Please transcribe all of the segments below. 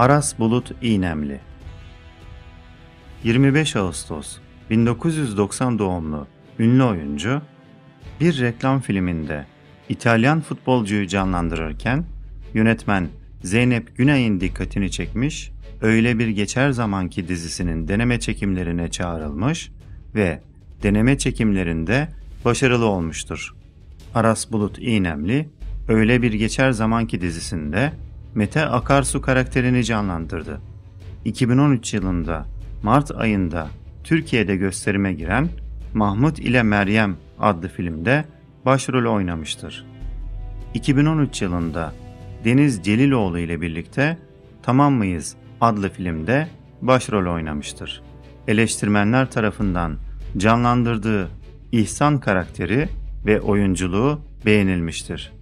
Aras Bulut İğnemli 25 Ağustos 1990 doğumlu ünlü oyuncu, bir reklam filminde İtalyan futbolcuyu canlandırırken yönetmen Zeynep Güney'in dikkatini çekmiş, Öyle Bir Geçer Zamanki dizisinin deneme çekimlerine çağrılmış ve deneme çekimlerinde başarılı olmuştur. Aras Bulut İğnemli, Öyle Bir Geçer Zamanki dizisinde Mete Akarsu karakterini canlandırdı. 2013 yılında Mart ayında Türkiye'de gösterime giren Mahmut ile Meryem adlı filmde başrol oynamıştır. 2013 yılında Deniz Celiloğlu ile birlikte Tamam Mıyız adlı filmde başrol oynamıştır. Eleştirmenler tarafından canlandırdığı İhsan karakteri ve oyunculuğu beğenilmiştir.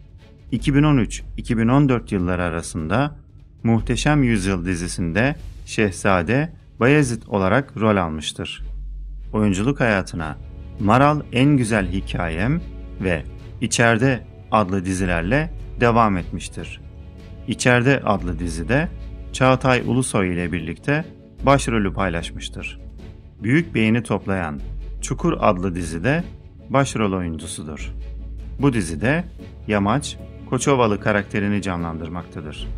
2013-2014 yılları arasında Muhteşem Yüzyıl dizisinde Şehzade Bayezid olarak rol almıştır. Oyunculuk hayatına Maral En Güzel Hikayem ve İçeride adlı dizilerle devam etmiştir. İçeride adlı dizide Çağatay Ulusoy ile birlikte başrolü paylaşmıştır. Büyük beğeni toplayan Çukur adlı dizide başrol oyuncusudur. Bu dizide Yamaç Koçovalı karakterini canlandırmaktadır.